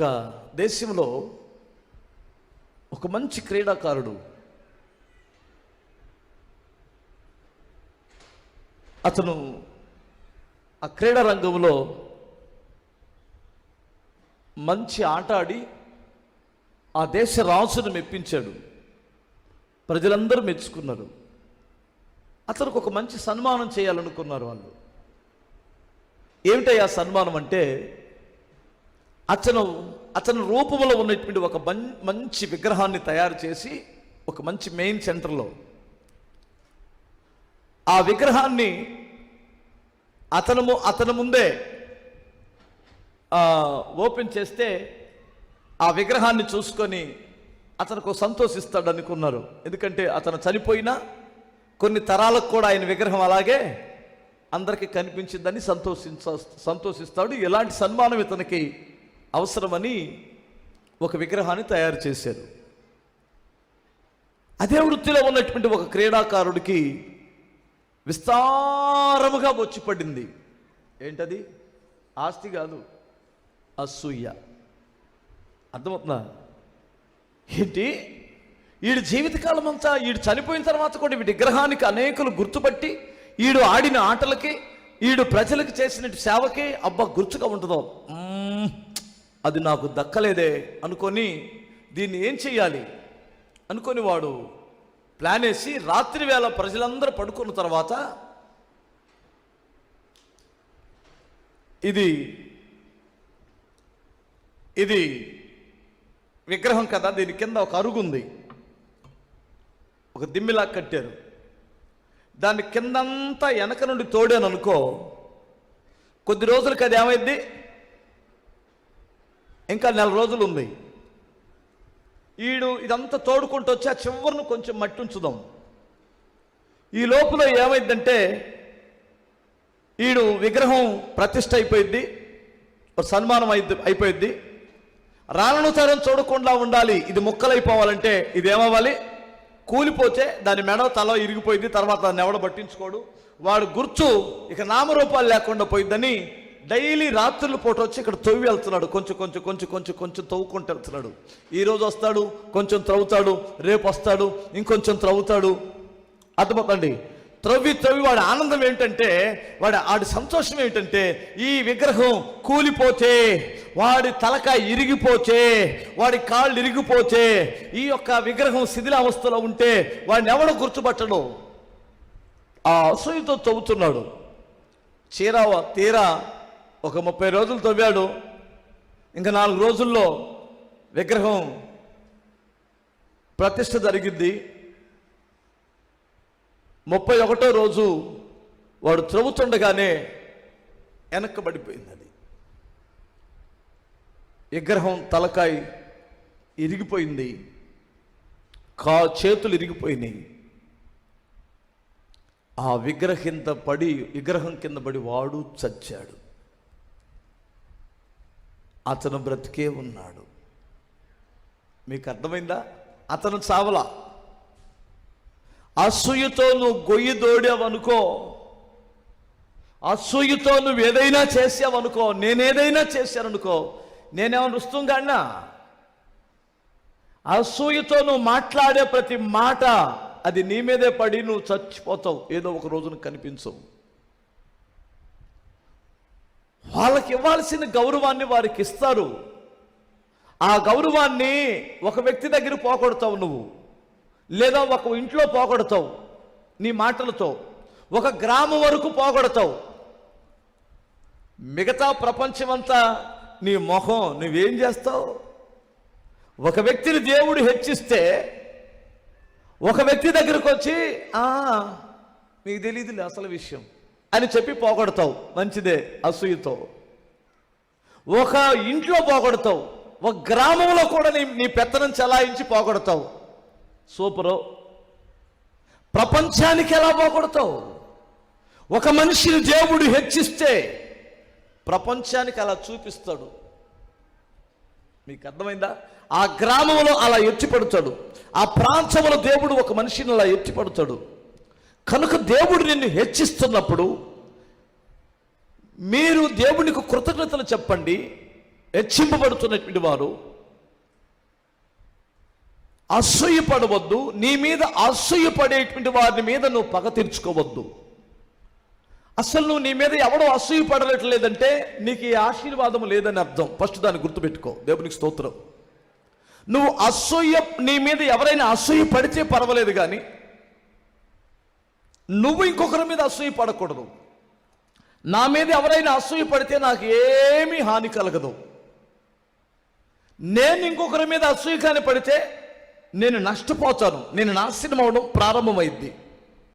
ఒక దేశంలో ఒక మంచి క్రీడాకారుడు అతను ఆ క్రీడా రంగంలో మంచి ఆట ఆడి ఆ దేశ రాజును మెప్పించాడు. ప్రజలందరూ మెచ్చుకున్నారు. అతనికి ఒక మంచి సన్మానం చేయాలనుకున్నారు వాళ్ళు. ఏమిటయ్యా సన్మానం అంటే అతను అతని రూపంలో ఉన్నటువంటి ఒక మంచి విగ్రహాన్ని తయారు చేసి ఒక మంచి మెయిన్ సెంటర్లో. ఆ విగ్రహాన్ని అతను అతని ముందే ఓపెన్ చేస్తే ఆ విగ్రహాన్ని చూసుకొని అతనికి సంతోషిస్తాడు అనుకున్నారు ఎందుకంటే అతను చనిపోయినా కొన్ని తరాలకు కూడా ఆయన విగ్రహం అలాగే అందరికీ కనిపించిందని సంతోషించ సంతోషిస్తాడు. ఎలాంటి సన్మానం ఇతనికి అవసరమని ఒక విగ్రహాన్ని తయారు చేశారు. అదే వృత్తిలో ఉన్నటువంటి ఒక క్రీడాకారుడికి విస్తారముగా వచ్చి పడింది. ఏంటది? ఆస్తి కాదు అసూయ. అర్థమవుతుందా? ఏంటి? వీడి జీవితకాలం అంతా వీడు చనిపోయిన తర్వాత కూడా వీడి విగ్రహానికి అనేకులు గుర్తుపట్టి వీడు ఆడిన ఆటలకి వీడు ప్రజలకు చేసిన సేవకి అబ్బా గుర్తుగా ఉంటుందో. అది నాకు దక్కలేదే అనుకొని దీన్ని ఏం చెయ్యాలి? అనుకొని వాడు ప్లాన్ వేసి రాత్రి వేళ ప్రజలందరూ పడుకున్న తర్వాత ఇది ఇది విగ్రహం కదా దీని కింద ఒక అరుగు ఉంది ఒక దిమ్మిలా కట్టారు. దాని కిందంతా వెనక నుండి తోడాను అనుకో కొద్ది రోజులకి అది ఏమైంది ఇంకా నెల రోజులు ఉంది. ఈడు ఇదంతా తోడుకుంటూ వచ్చి ఆ చివరిని కొంచెం మట్టి ఉంచుదాం ఈ లోపల ఏమైందంటే ఈడు విగ్రహం ప్రతిష్ట అయిపోయింది సన్మానం అయిద్ది అయిపోయింది రాలను చూడకుండా ఉండాలి ఇది ముక్కలైపోవాలంటే ఇది ఏమవ్వాలి కూలిపోతే దాని మెడ తల ఇరిగిపోయింది తర్వాత దాన్ని ఎవడ పట్టించుకోడు. వాడు గుర్చు ఇక నామరూపాలు లేకుండా పోయిందని డైలీ రాత్రుల పూట వచ్చి ఇక్కడ తవ్వి వెళ్తున్నాడు. కొంచెం కొంచెం కొంచెం కొంచెం కొంచెం తవ్వుకుంటూ వెళ్తున్నాడు. ఈరోజు వస్తాడు కొంచెం త్రవ్వుతాడు రేపు వస్తాడు ఇంకొంచెం త్రవ్వుతాడు. అర్థమవుతండి త్రవ్వి త్రవ్వి వాడి ఆనందం ఏంటంటే వాడి ఆడి సంతోషం ఏంటంటే ఈ విగ్రహం కూలిపోతే వాడి తలకాయ ఇరిగిపోతే వాడి కాళ్ళు ఇరిగిపోతే ఈ యొక్క విగ్రహం శిథిలావస్థలో ఉంటే వాడిని ఎవడో గుర్తుపట్టడు? ఆ అసూయతో తవ్వుతున్నాడు. చీరా తీరా ఒక ముప్పై రోజులు తవ్వాడు. ఇంకా నాలుగు రోజుల్లో విగ్రహం ప్రతిష్ట జరిగింది ముప్పై ఒకటో రోజు వాడు త్రవ్వుతుండగానే వెనక్కబడిపోయింది అది. విగ్రహం తలకాయ ఇరిగిపోయింది. కా చేతులు ఇరిగిపోయినాయి. ఆ విగ్రహం కింద పడి విగ్రహం కింద పడి వాడు చచ్చాడు. అతను బ్రతికే ఉన్నాడు. మీకు అర్థమైందా? అతను చావలా. అసూయతో నువ్వు గొయ్యి దోడావనుకో అసూయతో నువ్వు ఏదైనా చేసావనుకో నేనేదైనా చేశాననుకో నేనేమన్నా రుస్తుంగాడినా అసూయతో నువ్వు మాట్లాడే ప్రతి మాట అది నీ మీదే పడి నువ్వు చచ్చిపోతావు. ఏదో ఒక రోజున కనిపించవు. వాళ్ళకి ఇవ్వాల్సిన గౌరవాన్ని వారికి ఇస్తారు. ఆ గౌరవాన్ని ఒక వ్యక్తి దగ్గర పోగొడతావు నువ్వు. లేదా ఒక ఇంట్లో పోగొడతావు నీ మాటలతో. ఒక గ్రామం వరకు పోగొడతావు. మిగతా ప్రపంచమంతా నీ మొహం నువ్వేం చేస్తావు? ఒక వ్యక్తిని దేవుడు హెచ్చిస్తే ఒక వ్యక్తి దగ్గరకు వచ్చి నీకు తెలియదులే అసలు విషయం. అని చెప్పి పోగొడతావు. మంచిదే అసూయతో. ఒక ఇంట్లో పోగొడతావు. ఒక గ్రామంలో కూడా నీ నీ పెత్తనం చలాయించి పోగొడతావు. సూపరు. ప్రపంచానికి ఎలా పోగొడతావు? ఒక మనిషిని దేవుడు హెచ్చిస్తే ప్రపంచానికి అలా చూపిస్తాడు. మీకు అర్థమైందా? ఆ గ్రామంలో అలా ఎత్తిపడతాడు. ఆ ప్రాంతంలో దేవుడు ఒక మనిషిని అలా ఎత్తిపడతాడు. కనుక దేవుడు నిన్ను హెచ్చిస్తున్నప్పుడు మీరు దేవునికి కృతజ్ఞతలు చెప్పండి హెచ్చింపబడుతున్నటువంటి వారు. అసూయపడవద్దు నీ మీద అసూయపడేటువంటి వారి మీద నువ్వు పగ తీర్చుకోవద్దు. అసలు నువ్వు నీ మీద ఎవడో అసూయపడలేదంటే నీకు ఈ ఆశీర్వాదం లేదని అర్థం. ఫస్ట్ దాన్ని గుర్తుపెట్టుకో. దేవునికి స్తోత్రం. నువ్వు అసూయ నీ మీద ఎవరైనా అసూయ పడితే పర్వాలేదు కానీ నువ్వు ఇంకొకరి మీద అసూయ పడకూడదు. నా మీద ఎవరైనా అసూయ పడితే నాకు ఏమీ హాని కలగదు. నేను ఇంకొకరి మీద అసూయ కాని పడితే నేను నష్టపోతాను. నేను నాశనం అవడం ప్రారంభమైద్ది.